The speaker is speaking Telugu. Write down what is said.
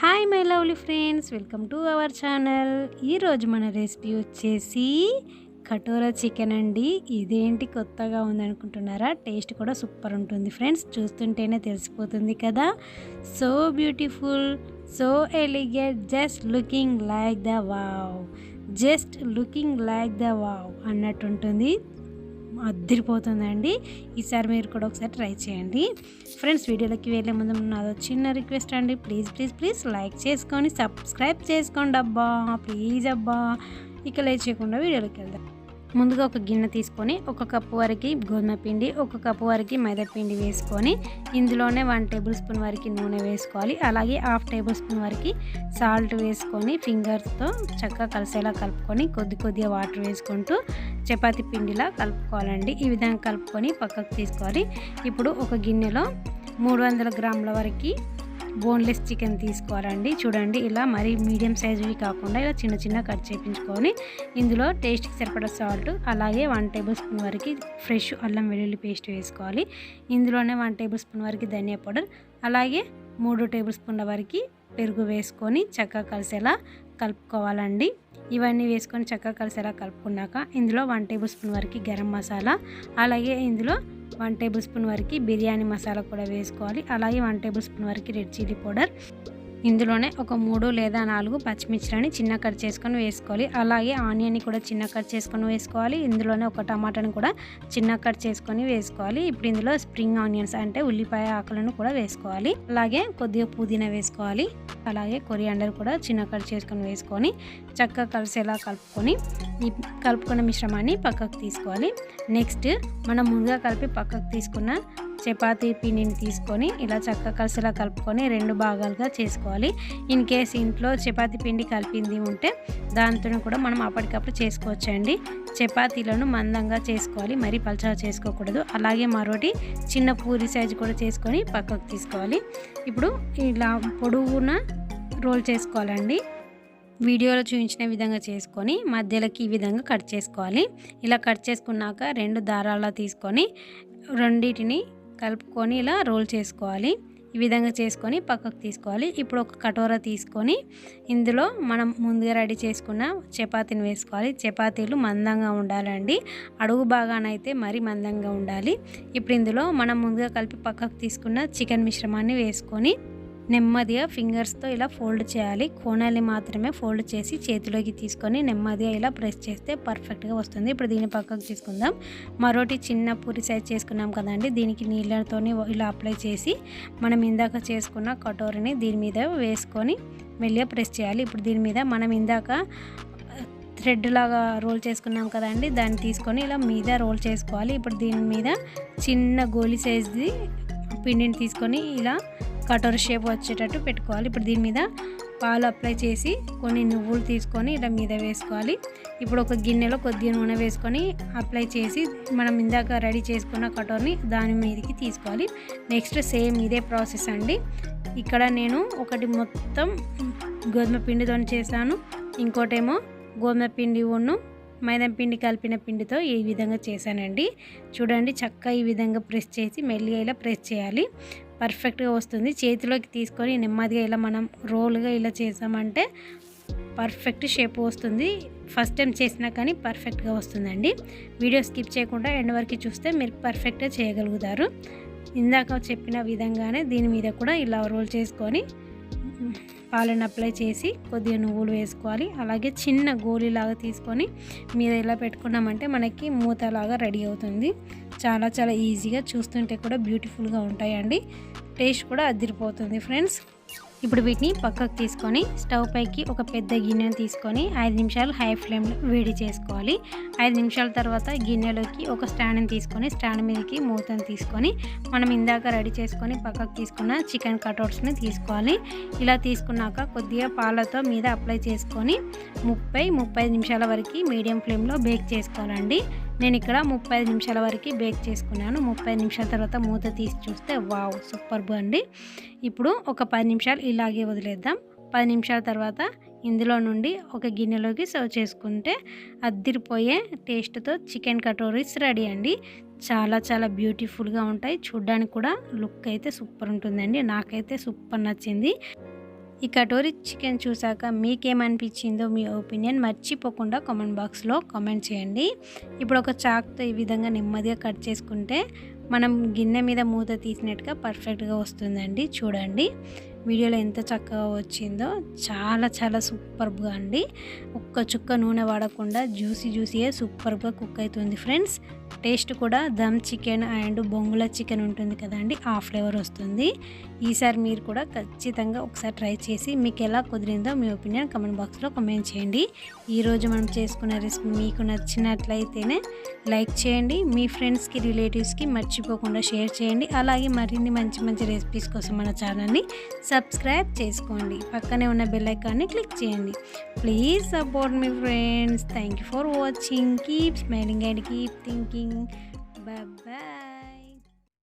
Hi my lovely friends welcome to our channel ఈరోజు మన రెసిపీ వచ్చేసి కటోరా చికెన్ అండి. ఇదేంటి కొత్తగా ఉందనుకుంటున్నారా? టేస్ట్ కూడా సూపర్ ఉంటుంది ఫ్రెండ్స్. చూస్తుంటేనే తెలిసిపోతుంది కదా. So beautiful so elegant just looking like the wow just looking like the wow అన్నట్టు ఉంటుంది. అద్దరిపోతుందండి ఈసారి మీరు కూడా ఒకసారి ట్రై చేయండి. ఫ్రెండ్స్ వీడియోలోకి వెళ్ళే ముందు నాదో చిన్న రిక్వెస్ట్ అండి. ప్లీజ్ ప్లీజ్ ప్లీజ్ లైక్ చేసుకొని సబ్స్క్రైబ్ చేసుకోండి అబ్బా. ప్లీజ్ అబ్బా. ఇక లేచేయకుండా వీడియోలోకి వెళ్దాం. ముందుగా ఒక గిన్నె తీసుకొని ఒక కప్పు వరకు గోధుమ పిండి ఒక కప్పు వరకు మైదా పిండి వేసుకొని ఇందులోనే వన్ టేబుల్ స్పూన్ వరకు నూనె వేసుకోవాలి. అలాగే హాఫ్ టేబుల్ స్పూన్ వరకు సాల్ట్ వేసుకొని ఫింగర్స్తో చక్కగా కలిసేలా కలుపుకొని కొద్ది కొద్దిగా వాటర్ వేసుకుంటూ చపాతి పిండిలా కలుపుకోవాలండి. ఈ విధంగా కలుపుకొని పక్కకు తీసుకోవాలి. ఇప్పుడు ఒక గిన్నెలో మూడు వందల గ్రాముల వరకు బోన్లెస్ చికెన్ తీసుకోవాలండి. చూడండి ఇలా మరీ మీడియం సైజువి కాకుండా ఇలా చిన్న చిన్న కట్ చేయించుకొని ఇందులో టేస్ట్కి సరిపడా సాల్ట్ అలాగే వన్ టేబుల్ స్పూన్ వరకు ఫ్రెష్ అల్లం వెల్లుల్లి పేస్ట్ వేసుకోవాలి. ఇందులోనే వన్ టేబుల్ స్పూన్ వరకు ధనియా పౌడర్ అలాగే మూడు టేబుల్ స్పూన్ల వరకు పెరుగు వేసుకొని చక్కగా కలిసేలా కలుపుకోవాలండి. ఇవన్నీ వేసుకొని చక్కగా కలిసేలా కలుపుకున్నాక ఇందులో వన్ టేబుల్ స్పూన్ వరకు గరం మసాలా అలాగే ఇందులో వన్ టేబుల్ స్పూన్ వరకు బిర్యానీ మసాలా కూడా వేసుకోవాలి. అలాగే వన్ టేబుల్ స్పూన్ వరకు రెడ్ చిల్లీ పౌడర్. ఇందులోనే ఒక మూడు లేదా నాలుగు పచ్చిమిర్చిలని చిన్న కట్ చేసుకొని వేసుకోవాలి. అలాగే ఆనియన్ని కూడా చిన్న కట్ చేసుకొని వేసుకోవాలి. ఇందులోనే ఒక టమాటాని కూడా చిన్న కట్ చేసుకొని వేసుకోవాలి. ఇప్పుడు ఇందులో స్ప్రింగ్ ఆనియన్స్ అంటే ఉల్లిపాయ ఆకులను కూడా వేసుకోవాలి. అలాగే కొద్దిగా పుదీనా వేసుకోవాలి. అలాగే కొరియాండర్ కూడా చిన్న కట్ చేసుకొని వేసుకొని చక్కగా కలిసేలా కలుపుకొని ఈ కలుపుకున్న మిశ్రమాన్ని పక్కకు తీసుకోవాలి. నెక్స్ట్ మనం ముందుగా కలిపి పక్కకు తీసుకున్న చపాతీ పిండిని తీసుకొని ఇలా చక్కగా కలిసిలా కలుపుకొని రెండు భాగాలుగా చేసుకోవాలి. ఇన్ కేస్ ఇంట్లో చపాతీ పిండి కలిపింది ఉంటే దాంతో కూడా మనం అప్పటికప్పుడు చేసుకోవచ్చండి. చపాతీలను మందంగా చేసుకోవాలి. మరీ పలచగా చేసుకోకూడదు. అలాగే మరోటి చిన్న పూరి సైజు కూడా చేసుకొని పక్కకు తీసుకోవాలి. ఇప్పుడు ఇలా పొడవున రోల్ చేసుకోవాలండి. వీడియోలో చూపించిన విధంగా చేసుకొని మధ్యలోకి ఈ విధంగా కట్ చేసుకోవాలి. ఇలా కట్ చేసుకున్నాక రెండు దారాల తీసుకొని రెండింటిని కలుపుకొని ఇలా రోల్ చేసుకోవాలి. ఈ విధంగా చేసుకొని పక్కకు తీసుకోవాలి. ఇప్పుడు ఒక కటోరా తీసుకొని ఇందులో మనం ముందుగా రెడీ చేసుకున్న చపాతీని వేసుకోవాలి. చపాతీలు మందంగా ఉండాలండి. అడుగు బాగానైతే మరీ మందంగా ఉండాలి. ఇప్పుడు ఇందులో మనం ముందుగా కలిపి పక్కకు తీసుకున్న చికెన్ మిశ్రమాన్ని వేసుకొని నెమ్మదిగా ఫింగర్స్తో ఇలా ఫోల్డ్ చేయాలి. కోణాన్ని మాత్రమే ఫోల్డ్ చేసి చేతిలోకి తీసుకొని నెమ్మదిగా ఇలా ప్రెస్ చేస్తే పర్ఫెక్ట్గా వస్తుంది. ఇప్పుడు దీన్ని పక్కకు తీసుకుందాం. మరోటి చిన్న పూరి సైజ్ చేసుకున్నాం కదండి. దీనికి నీళ్ళతో ఇలా అప్లై చేసి మనం ఇందాక చేసుకున్న కటోరిని దీని మీద వేసుకొని మెల్లిగా ప్రెస్ చేయాలి. ఇప్పుడు దీని మీద మనం ఇందాక థ్రెడ్ లాగా రోల్ చేసుకున్నాం కదండి. దాన్ని తీసుకొని ఇలా మీద రోల్ చేసుకోవాలి. ఇప్పుడు దీని మీద చిన్న గోలి సైజ్ది పిండిని తీసుకొని ఇలా కటోర షేప్ వచ్చేటట్టు పెట్టుకోవాలి. ఇప్పుడు దీని మీద పాలు అప్లై చేసి కొన్ని నువ్వులు తీసుకొని ఇలా మీద వేసుకోవాలి. ఇప్పుడు ఒక గిన్నెలో కొద్దిగా నూనె వేసుకొని అప్లై చేసి మనం ఇందాక రెడీ చేసుకున్న కటోర్ని దాని మీదకి తీసుకోవాలి. నెక్స్ట్ సేమ్ ఇదే ప్రాసెస్ అండి. ఇక్కడ నేను ఒకటి మొత్తం గోధుమ పిండితో చేశాను. ఇంకోటేమో గోధుమ పిండి ఉన్ను మైదా పిండి కలిపిన పిండితో ఈ విధంగా చేశానండి. చూడండి చక్కగా ఈ విధంగా ప్రెస్ చేసి మెల్లిగా ఇలా ప్రెస్ చేయాలి. పర్ఫెక్ట్గా వస్తుంది. చేతిలోకి తీసుకొని నెమ్మదిగా ఇలా మనం రోల్గా ఇలా చేసామంటే పర్ఫెక్ట్ షేప్ వస్తుంది. ఫస్ట్ టైం చేసినా కానీ పర్ఫెక్ట్గా వస్తుందండి. వీడియో స్కిప్ చేయకుండా ఎండ్ వరకు చూస్తే మీరు పర్ఫెక్ట్గా చేయగలుగుతారు. ఇందాక చెప్పిన విధంగానే దీని మీద కూడా ఇలా రోల్ చేసుకొని పాలను అప్లై చేసి కొద్దిగా నువ్వులు వేసుకోవాలి. అలాగే చిన్న గోళీలాగా తీసుకొని మీద ఇలా పెట్టుకున్నామంటే మనకి మూతలాగా రెడీ అవుతుంది. చాలా చాలా ఈజీగా చూస్తుంటే కూడా బ్యూటిఫుల్గా ఉంటాయండి. టేస్ట్ కూడా అదిరిపోతుంది ఫ్రెండ్స్. ఇప్పుడు వీటిని పక్కకు తీసుకొని స్టవ్ పైకి ఒక పెద్ద గిన్నెను తీసుకొని ఐదు నిమిషాలు హై ఫ్లేమ్లో వేడి చేసుకోవాలి. ఐదు నిమిషాల తర్వాత గిన్నెలోకి ఒక స్టాండ్ని తీసుకొని స్టాండ్ మీదకి మూతను తీసుకొని మనం ఇందాక రెడీ చేసుకొని పక్కకు తీసుకున్న చికెన్ కటౌట్స్ని తీసుకోవాలి. ఇలా తీసుకున్నాక కొద్దిగా పాలతో మీద అప్లై చేసుకొని ముప్పై ముప్పై నిమిషాల వరకు మీడియం ఫ్లేమ్లో బేక్ చేసుకోవాలండి. నేను ఇక్కడ ముప్పై నిమిషాల వరకు బేక్ చేసుకున్నాను. ముప్పై నిమిషాల తర్వాత మూత తీసి చూస్తే వావ్ సూపర్ అండి. ఇప్పుడు ఒక పది నిమిషాలు ఇలాగే వదిలేద్దాం. పది నిమిషాల తర్వాత ఇందులో నుండి ఒక గిన్నెలోకి సర్వ్ చేసుకుంటే అద్దిరిపోయే టేస్ట్తో చికెన్ కటోరీస్ రెడీ అండి. చాలా చాలా బ్యూటిఫుల్గా ఉంటాయి. చూడ్డానికి కూడా లుక్ అయితే సూపర్ ఉంటుందండి. నాకైతే సూపర్ నచ్చింది. ఈ కటోరీ చికెన్ చూసాక మీకేమనిపించిందో మీ ఒపీనియన్ మర్చిపోకుండా కామెంట్ బాక్స్లో కామెంట్ చేయండి. ఇప్పుడు ఒక చాక్తో ఈ విధంగా నెమ్మదిగా కట్ చేసుకుంటే మనం గిన్నె మీద మూత తీసినట్టుగా పర్ఫెక్ట్గా వస్తుందండి. చూడండి వీడియోలో ఎంత చక్కగా వచ్చిందో చాలా చాలా సూపర్గా అండి. ఒక్క చుక్క నూనె వాడకుండా జ్యూసీ జ్యూసీయే సూపర్గా కుక్ అవుతుంది ఫ్రెండ్స్. టేస్ట్ కూడా దమ్ చికెన్ అండ్ బొంగుల చికెన్ ఉంటుంది కదండి ఆ ఫ్లేవర్ వస్తుంది. ఈసారి మీరు కూడా ఖచ్చితంగా ఒకసారి ట్రై చేసి మీకు ఎలా కుదిరిందో మీ ఒపీనియన్ కమెంట్ బాక్స్లో కమెంట్ చేయండి. ఈరోజు మనం చేసుకున్న రెసిపీ మీకు నచ్చినట్లయితేనే లైక్ చేయండి మీ ఫ్రెండ్స్కి రిలేటివ్స్కి మర్చిపోకుండా షేర్ చేయండి. అలాగే మరిన్ని మంచి మంచి రెసిపీస్ కోసం మన ఛానల్ని సబ్స్క్రైబ్ చేసుకోండి. పక్కనే ఉన్న బెల్ ఐకాన్ని క్లిక్ చేయండి. Please support me friends. Thank you for watching. Keep smiling and keep thinking. maging bye-bye.